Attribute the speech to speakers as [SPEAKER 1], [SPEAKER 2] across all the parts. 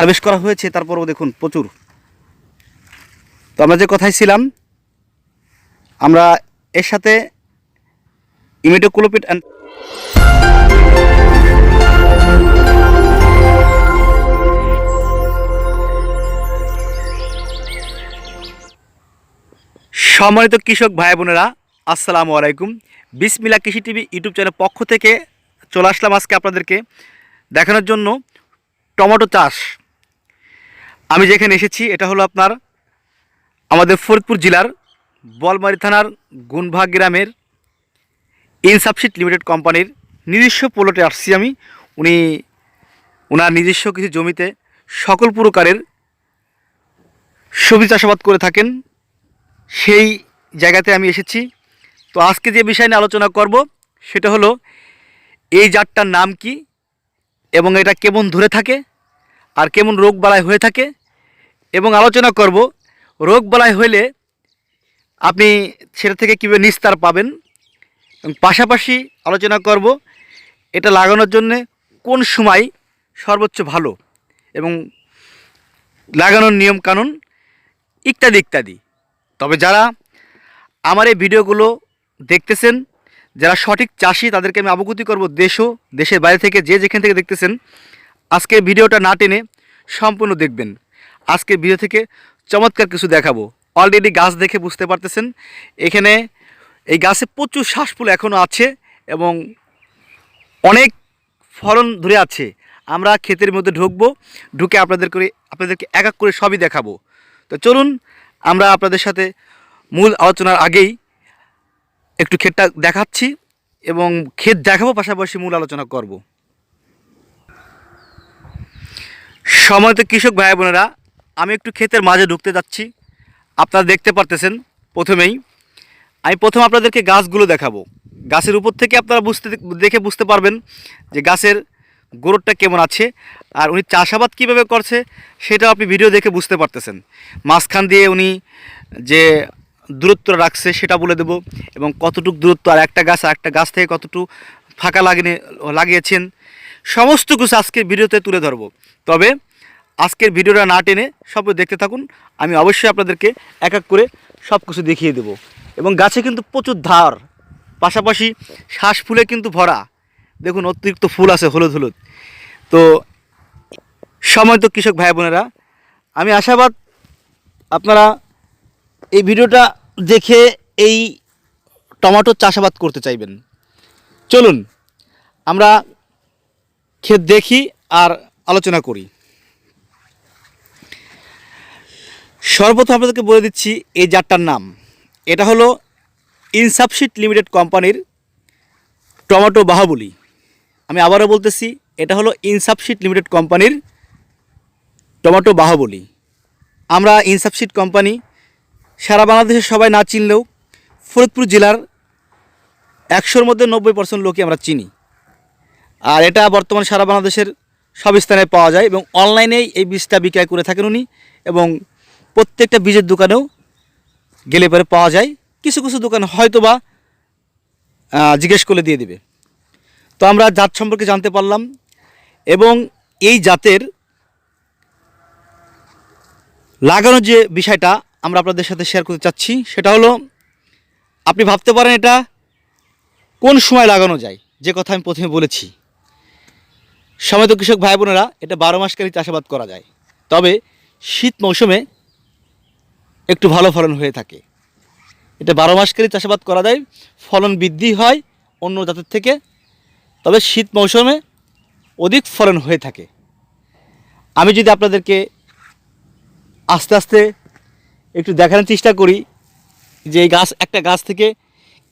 [SPEAKER 1] Harvest করা হয়েছে, তারপরও দেখুন প্রচুর। তো আমরা যে কথায় ছিলাম, আমরা এর সাথে ইমিডোক্লোপিড অ্যান্ড সম্মানিত কৃষক ভাই বোনেরা, আসসালামু আলাইকুম। বিসমিলা কৃষি টিভি ইউটিউব চ্যানেল পক্ষ থেকে চলে আসলাম আজকে আপনাদেরকে দেখানোর জন্য টমেটো চাষ। আমি যেখানে এসেছি, এটা হলো আপনার আমাদের ফরিদপুর জেলার বলমারি থানার গুনভাগ গ্রামের ইনসাবসিট লিমিটেড কোম্পানির নিজস্ব পোলটে আসছি আমি। উনি ওনার নিজস্ব কিছু জমিতে সকল প্রকারের সবজি চাষাবাদ করে থাকেন। সেই জায়গাতে আমি এসেছি। তো আজকে যে বিষয় নিয়ে আলোচনা করব, সেটা হলো এই জাতটার নাম কি এবং এটা কেমন ধরে থাকে, আর কেমন রোগ বালাই হয়ে থাকে এবং আলোচনা করব, রোগ বালাই হলে আপনি সেটা থেকে কীভাবে নিস্তার পাবেন এবং পাশাপাশি আলোচনা করব এটা লাগানোর জন্যে কোন সময় সর্বোচ্চ ভালো এবং লাগানোর নিয়ম কানুন ইত্যাদি ইত্যাদি। তবে যারা আমার এই ভিডিওগুলো দেখতেছেন, যারা সঠিক চাষি, তাদেরকে আমি অবগতি করব দেশও দেশের বাইরে থেকে যে যেখান থেকে দেখতেছেন, আজকের ভিডিওটা না টেনে সম্পূর্ণ দেখবেন। আজকের ভিডিও থেকে চমৎকার কিছু দেখাবো। অলরেডি গাছ দেখে বুঝতে পারতেছেন, এখানে এই গাছে প্রচুর শ্বাসফুল এখনও আছে এবং অনেক ফলন ধরে আছে। আমরা ক্ষেতের মধ্যে ঢুকবো, ঢুকে আপনাদের করে আপনাদেরকে এক এক করে সবই দেখাবো। তো চলুন, আমরা আপনাদের সাথে মূল আলোচনার আগেই একটু ক্ষেতটা দেখাচ্ছি এবং ক্ষেত দেখাবো, পাশাপাশি মূল আলোচনা করব। সময়ত কৃষক ভাই বোনেরা আমি একটু ক্ষেতের মাঝে ঢুকতে যাচ্ছি। আপনারা দেখতে পারতেছেন প্রথমেই। আমি প্রথম আপনাদেরকে গাছগুলো দেখাবো। গাছের উপর থেকে আপনারা বুঝতে দেখে বুঝতে পারবেন যে গাছের গোড়টা কেমন আছে আর উনি চাষাবাদ কীভাবে করছে সেটাও আপনি ভিডিও দেখে বুঝতে পারতেছেন। মাঝখান দিয়ে উনি যে দূরত্ব রাখছে সেটা বলে দেব এবং কতটুক দূরত্ব আর একটা গাছ আর একটা গাছ থেকে কতটুকু ফাঁকা লাগিয়ে লাগিয়েছেন, সমস্ত কিছু আজকের ভিডিওতে তুলে ধরবো। তবে আজকের ভিডিওটা না টেনে সব দেখতে থাকুন। আমি অবশ্যই আপনাদেরকে এক এক করে সব কিছু দেখিয়ে দেব। এবং গাছে কিন্তু প্রচুর ধার। পাশাপাশি শ্বাস ফুলে কিন্তু ভরা। দেখুন, অতিরিক্ত ফুল আছে, হলুদ হলুদ। তো সময় তো কৃষক ভাই বোনেরা। আমি আশাবাদ আপনারা এই ভিডিওটা দেখে এই টমেটোর চাষাবাদ করতে চাইবেন। চলুন, আমরা ক্ষেত দেখি আর আলোচনা করি। সর্বপ্রথম আপনাদেরকে বলে দিচ্ছি এই জাতটার নাম। এটা হলো ইনসাবশিট লিমিটেড কোম্পানির টমেটো বাহাবলি। আমি আবারও বলতেছি, এটা হলো ইনসাবশিট লিমিটেড কোম্পানির টমেটো বাহাবলি। আমরা ইনসাবশিট কোম্পানি, সারা বাংলাদেশের সবাই না চিনলেও ফরিদপুর জেলার একশোর মধ্যে নব্বই পার্সেন্ট লোকই আমরা চিনি। আর এটা বর্তমান সারা বাংলাদেশের সব স্থানে পাওয়া যায় এবং অনলাইনেই এই বীজটা বিক্রয় করে থাকেন উনি এবং প্রত্যেকটা বীজের দোকানেও গেলে পরে পাওয়া যায়। কিছু কিছু দোকান হয়তো বা জিজ্ঞেস করলে দিয়ে দিবে। তো আমরা জাত সম্পর্কে জানতে পারলাম এবং এই জাতের লাগানোর যে বিষয়টা আমরা আপনাদের সাথে শেয়ার করতে চাচ্ছি, সেটা হলো, আপনি ভাবতে পারেন এটা কোন সময় লাগানো যায়? যে কথা আমি প্রথমে বলেছি। সময়ত কৃষক ভাই বোনেরা, এটা বারো মাসকারী চাষাবাদ করা যায়। তবে শীত মৌসুমে একটু ভালো ফলন হয়ে থাকে। এটা বারো মাসকারী চাষাবাদ করা যায়, ফলন বৃদ্ধি হয় অন্য জাতের থেকে, তবে শীত মৌসুমে অধিক ফলন হয়ে থাকে। আমি যদি আপনাদেরকে আস্তে আস্তে একটু দেখানোর চেষ্টা করি যে এই গাছ, একটা গাছ থেকে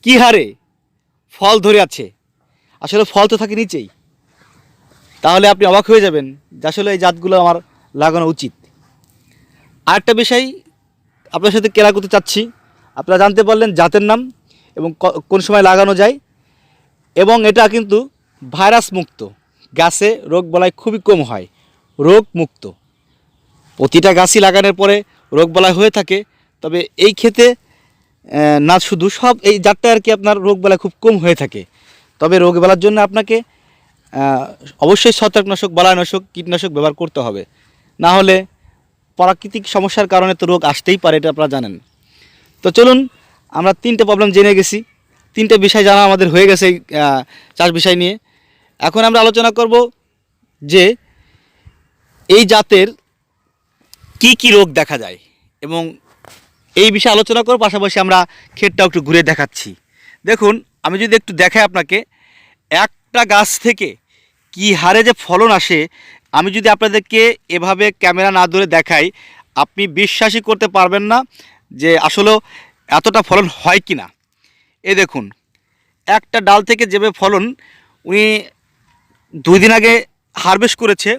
[SPEAKER 1] কী হারে ফল ধরে আছে। আসলে ফল তো থাকে নিচেই। তাহলে আপনি অবাক হয়ে যাবেন যে আসলে এই জাতগুলো আমার লাগানো উচিত। আরেকটা বিষয় আপনার সাথে কেনা করতে চাচ্ছি। আপনারা জানতে পারলেন জাতের নাম এবং কোন সময় লাগানো যায়। এবং এটা কিন্তু ভাইরাস মুক্ত। গাছে রোগ বলাই খুবই কম হয়। রোগ মুক্ত। প্রতিটা গাছই লাগানোর পরে রোগ বলাই হয়ে থাকে। তবে এই ক্ষেতে না শুধু, সব এই জাতটা আর কি আপনার রোগ বেলা খুব কম হয়ে থাকে। তবে রোগ বেলার জন্য আপনাকে অবশ্যই ছত্রাকনাশক বালানাশক কীটনাশক ব্যবহার করতে হবে। না হলে প্রাকৃতিক সমস্যার কারণে তো রোগ আসতেই পারে, এটা আপনারা জানেন। তো চলুন, আমরা তিনটে প্রবলেম জেনে গেছি। তিনটে বিষয় জানা আমাদের হয়ে গেছে চাষ বিষয় নিয়ে। এখন আমরা আলোচনা করব যে এই জাতের কি কি রোগ দেখা যায় এবং এই বিষয়ে আলোচনা করার পাশাপাশি আমরা ক্ষেতটাও একটু ঘুরে দেখাচ্ছি। দেখুন, আমি যদি একটু দেখাই আপনাকে, একটা গাছ থেকে কি হারে যে ফলন আসে আমি যদি আপনাদেরকে এভাবে ক্যামেরা না ধরে দেখাই, আপনি বিশ্বাসই করতে পারবেন না যে আসলেও এতটা ফলন হয় কি না এ দেখুন, একটা ডাল থেকে যেভাবে ফলন উনি দুই দিন আগে হারভেস্ট করেছে,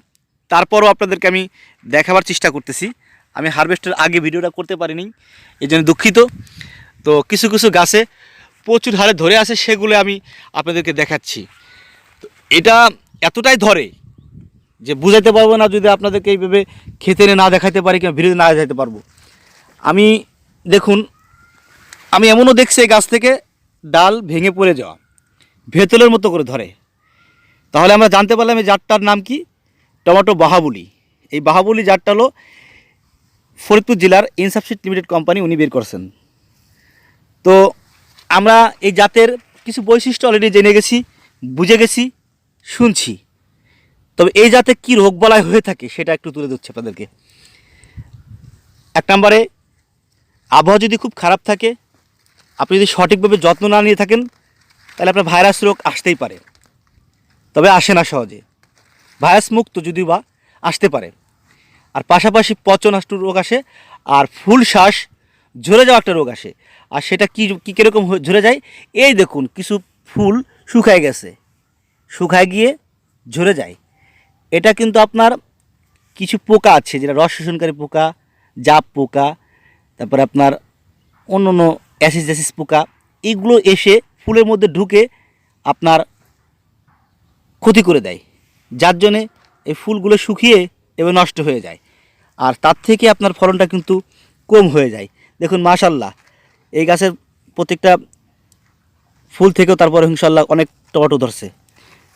[SPEAKER 1] তারপরও আপনাদেরকে আমি দেখাবার চেষ্টা করতেছি। আমি হারভেস্টের আগে ভিডিওটা করতে পারিনি, এই জন্য দুঃখিত। তো কিছু কিছু গাছে প্রচুর হারে ধরে আছে, সেগুলো আমি আপনাদেরকে দেখাচ্ছি। এটা এতটাই ধরে যে বুঝাইতে পারব না, যদি আপনাদেরকে এইভাবে খেতে না দেখাতে পারি কিংবা ভিডিও না দেখাতে পারব। আমি, দেখুন, আমি এমনও দেখছি এই গাছ থেকে ডাল ভেঙে পড়ে যাওয়া, ভেতলের মতো করে ধরে। তাহলে আমরা জানতে পারলাম এই জাতটার নাম কি? টমেটো বাহাবুলি। এই বাহাবুলি জাতটা হলো ফরিদপুর জেলার ইনসাবসিড লিমিটেড কোম্পানি উনি বের করছেন। তো আমরা এই জাতের কিছু বৈশিষ্ট্য অলরেডি জেনে গেছি, বুঝে গেছি, শুনছি। তবে এই জাতে কি রোগ বলায় হয়ে থাকে সেটা একটু তুলে ধরছি আপনাদেরকে। এক নম্বরে, আবহাওয়া যদি খুব খারাপ থাকে, আপনি যদি সঠিকভাবে যত্ন না নিয়ে থাকেন, তাহলে আপনার ভাইরাস রোগ আসতেই পারে। তবে আসে না সহজে। ভাইরাস মুক্ত যদিও বা আসতে পারে। আর পাশাপাশি পচনাষ্ট রোগ আসে, আর ফুল শ্বাস ঝরে যাওয়া একটা রোগ আসে। আর সেটা কী কী কীরকম ঝরে যায়? এই দেখুন, কিছু ফুল শুকায় গেছে। শুকায় গিয়ে ঝরে যায়। এটা কিন্তু আপনার কিছু পোকা আছে, যেটা রস শোষণকারী পোকা, জাপ পোকা, তারপরে আপনার অন্য অন্য অ্যাসিস অ্যাসিস পোকা এইগুলো এসে ফুলের মধ্যে ঢুকে আপনার ক্ষতি করে দেয়। যার জন্যে এই ফুলগুলো শুকিয়ে এবং নষ্ট হয়ে যায়। আর তার থেকে আপনার ফলনটা কিন্তু কম হয়ে যায়। দেখুন মাশাল্লাহ এই গাছের প্রত্যেকটা ফুল থেকেও তারপরে ইনশাল্লাহ অনেক টমেটো ধরছে।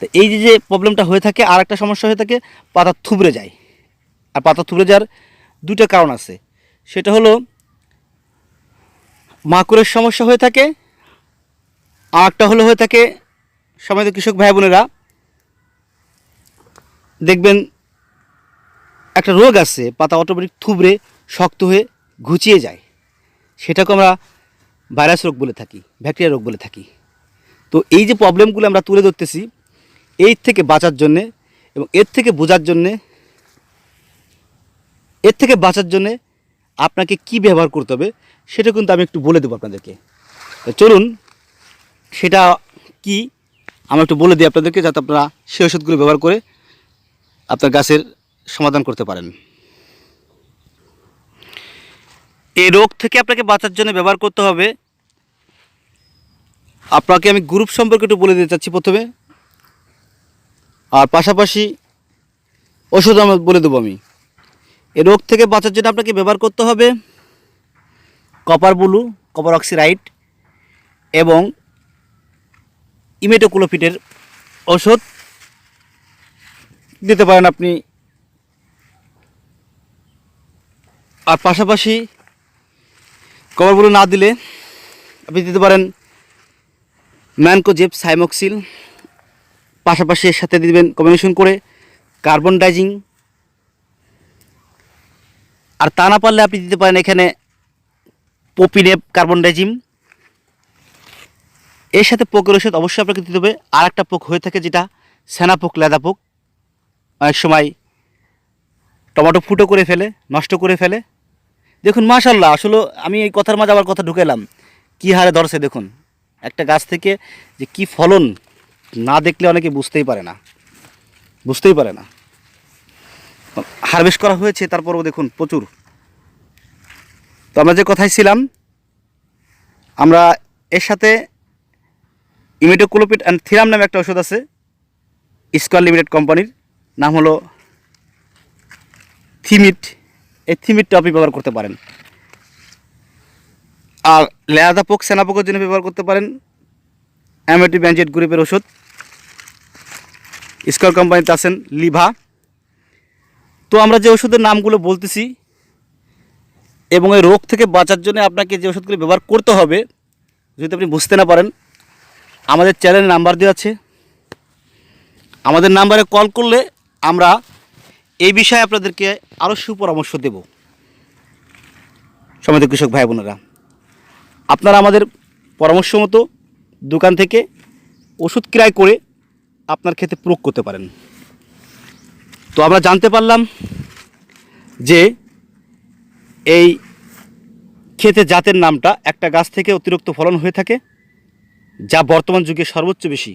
[SPEAKER 1] তো এই যে যে প্রবলেমটা হয়ে থাকে আর একটা সমস্যা হয়ে থাকে, পাতা থুবড়ে যায়। আর পাতা থুবড়ে যাওয়ার দুটো কারণ আছে। সেটা হলো মাকুরের সমস্যা হয়ে থাকে আর একটা হলো হয়ে থাকে সময় কৃষক ভাই বোনেরা দেখবেন একটা রোগ আছে, পাতা অটোমেটিক থুবড়ে, শক্ত হয়ে ঘুচিয়ে যায়। সেটাকে আমরা ভাইরাস রোগ বলে থাকি, ব্যাকটেরিয়া রোগ বলে থাকি। তো এই যে প্রবলেমগুলো আমরা তুলে ধরতেছি এই থেকে বাঁচার জন্যে এবং এর থেকে বোঝার জন্যে, এর থেকে বাঁচার জন্যে আপনাকে কি ব্যবহার করতে হবে সেটা কিন্তু আমি একটু বলে দেবো আপনাদেরকে। চলুন, সেটা কি আমি একটু বলে দিই আপনাদেরকে যাতে আপনারা সেই ওষুধগুলো ব্যবহার করে আপনার গাছের সমাধান করতে পারেন। এই রোগ থেকে আপনাকে বাঁচার জন্য ব্যবহার করতে হবে। আপনাকে আমি গ্রুপ সম্পর্কে একটু বলে দিতে চাচ্ছি প্রথমে। আর পাশাপাশি ওষুধ আমি বলে দেবো আমি। এই রোগ থেকে বাঁচার জন্য আপনাকে ব্যবহার করতে হবে কপার ব্লু কপার অক্সিরাইট এবং ইমেটোকুলোপিটের ওষুধ দিতে পারেন আপনি। আর পাশাপাশি কভারগুলো না দিলে আপনি দিতে পারেন ম্যানকোজেপ সাইমক্সিল। পাশাপাশি এর সাথে দিবেন কম্বিনেশন করে কার্বন ডাইজিং আর তা না পারলে আপনি দিতে পারেন এখানে পপিনেপ কার্বন ডাইজিম এর সাথে পোকের ওষুধ অবশ্যই আপনাকে দিতে হবে। আর একটা পোক হয়ে থাকে যেটা সেনা পোক, লেদা পোক। অনেক সময় টমেটো ফুটো করে ফেলে, নষ্ট করে ফেলে। দেখুন মাশাল্লাহ আসলে আমি এই কথার মাঝে আবার কথা ঢুকেলাম কী হারে ধরছে, দেখুন। একটা গাছ থেকে যে কি ফলন না দেখলে অনেকে বুঝতেই পারে না। বুঝতেই পারে না। হারভেস্ট করা হয়েছে, তারপরও দেখুন প্রচুর। তো আমরা যে কথায় ছিলাম, আমরা এর সাথে ইমিটোকুলোপিড অ্যান্ড থিরাম নামে একটা ওষুধ আছে স্কোয়ার লিমিটেড কোম্পানির নাম হলো থিমিট এই থিমিটটা আপনি ব্যবহার করতে পারেন। আর লেয়াদা পোক সেনাপোকের জন্য ব্যবহার করতে পারেন। অ্যামেটি ব্যাঞ্জেট গ্রুপের ওষুধ স্কোয়ার কোম্পানিতে আছেন লিভা। তো আমরা যে ওষুধের নামগুলো বলতেছি এবং এই রোগ থেকে বাঁচার জন্য আপনাকে যে ওষুধগুলো ব্যবহার করতে হবে, যদি আপনি বুঝতে না পারেন, আমাদের চ্যানেলে নাম্বার দেওয়া আছে। আমাদের নাম্বারে কল করলে আমরা এই বিষয়ে আপনাদেরকে আরও সুপরামর্শ দেব। সমিত কৃষক ভাই বোনেরা, আপনারা আমাদের পরামর্শ মতো দোকান থেকে ওষুধ ক্রয় করে আপনার ক্ষেতে প্রয়োগ করতে পারেন। তো আমরা জানতে পারলাম যে এই ক্ষেতে জাতের নামটা একটা গাছ থেকে অতিরিক্ত ফলন হয়ে থাকে, যা বর্তমান যুগে সর্বোচ্চ বেশি।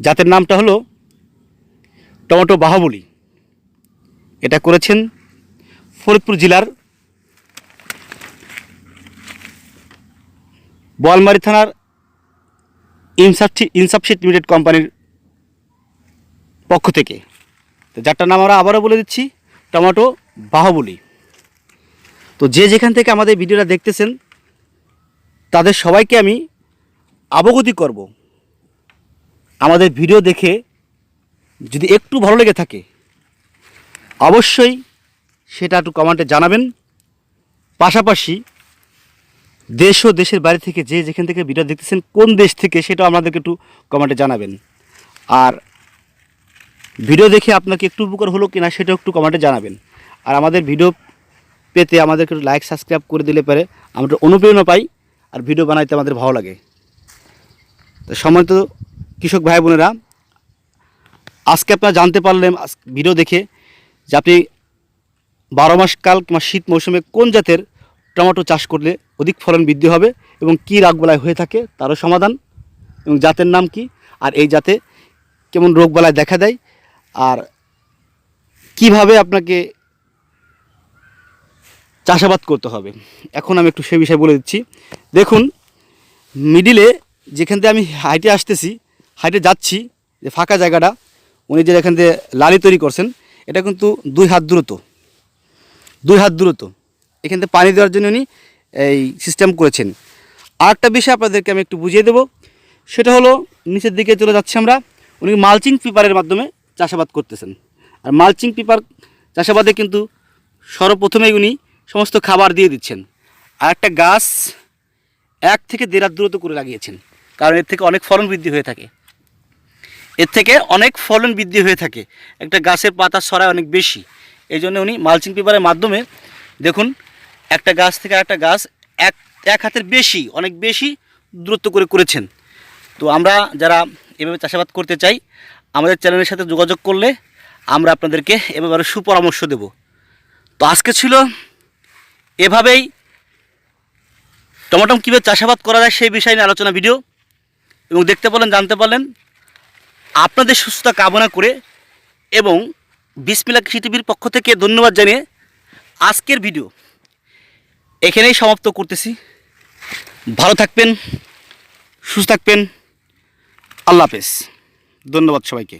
[SPEAKER 1] জাতের নামটা হলো টমেটো বাহাবলি। এটা করেছেন ফরিদপুর জেলার বোয়ালমারি থানার ইনসাফি ইনসাফশিট লিমিটেড কোম্পানির পক্ষ থেকে। যারটার নাম আমরা আবারও বলে দিচ্ছি, টমেটো বাহুবলি। তো যে যেখান থেকে আমাদের ভিডিওটা দেখতেছেন, তাদের সবাইকে আমি অবগতি করব। আমাদের ভিডিও দেখে যদি একটু ভালো লেগে থাকে, অবশ্যই সেটা একটু কমেন্টে জানাবেন। পাশাপাশি দেশ ও দেশের বাইরে থেকে যে যেখান থেকে ভিডিও দেখতেছেন, কোন দেশ থেকে, সেটাও আমাদেরকে একটু কমেন্টে জানাবেন। আর ভিডিও দেখে আপনাকে একটু উপকার হলো কিনা, সেটাও একটু কমেন্টে জানাবেন। আর আমাদের ভিডিও পেতে আমাদেরকে একটু লাইক সাবস্ক্রাইব করে দিলে পরে, আমরা অনুপ্রেরণা পাই, আর ভিডিও বানাইতে আমাদের ভালো লাগে। তো সম্মানিত কৃষক ভাই বোনেরা, আজকে আপনারা জানতে পারলেন ভিডিও দেখে যে আপনি বারো মাস কাল কিংবা শীত মৌসুমে কোন জাতের টমেটো চাষ করলে অধিক ফলন বৃদ্ধি হবে এবং কী রাগবালায় হয়ে থাকে তারও সমাধান এবং জাতের নাম কি আর এই জাতে কেমন রোগবালায় দেখা দেয় আর কীভাবে আপনাকে চাষাবাদ করতে হবে। এখন আমি একটু সে বিষয়ে বলে দিচ্ছি। দেখুন, মিডিলে যেখান থেকে আমি হাইটে আসতেছি, হাইটে যাচ্ছি, যে ফাঁকা জায়গাটা, উনি যে এখান থেকে লালি তৈরি করছেন, এটা কিন্তু দুই হাত দূরত্ব। দুই হাত দূরত্ব। এখান থেকে পানি দেওয়ার জন্য উনি এই সিস্টেম করেছেন। আর একটা বিষয় আপনাদেরকে আমি একটু বুঝিয়ে দেবো। সেটা হলো, নিচের দিকে চলে যাচ্ছি আমরা। উনি মালচিং পেপারের মাধ্যমে চাষাবাদ করতেছেন। আর মালচিং পেপার চাষাবাদে কিন্তু সর্বপ্রথমেই উনি সমস্ত খাবার দিয়ে দিচ্ছেন। আর একটা গাছ এক থেকে দেড় হাত দূরত্ব করে লাগিয়েছেন। কারণ এর থেকে অনেক ফলন বৃদ্ধি হয়ে থাকে। এর থেকে অনেক ফলন বৃদ্ধি হয়ে থাকে। একটা গাছের পাতা সরায় অনেক বেশি। এই জন্য উনি মালচিং পেপারের মাধ্যমে দেখুন একটা গাছ থেকে একটা গাছ এক এক হাতের বেশি, অনেক বেশি দূরত্ব করে করেছেন। তো আমরা যারা এভাবে চাষাবাদ করতে চাই, আমাদের চ্যানেলের সাথে যোগাযোগ করলে আমরা আপনাদেরকে এভাবে আরও সুপরামর্শ দেব। তো আজকে ছিল এভাবেই টমাটম কীভাবে চাষাবাদ করা যায় সেই বিষয় নিয়ে আলোচনা ভিডিও। এবং দেখতে পারলেন জানতে পারলেন আপনাদের সুস্থতা কামনা করে এবং বিসমিলা কৃষি টিভির পক্ষ থেকে ধন্যবাদ জানিয়ে আজকের ভিডিও। এখানেই সমাপ্ত করতেছি। ভালো থাকবেন সুস্থ থাকবেন। আল্লাহ হাফেজ। ধন্যবাদ সবাইকে।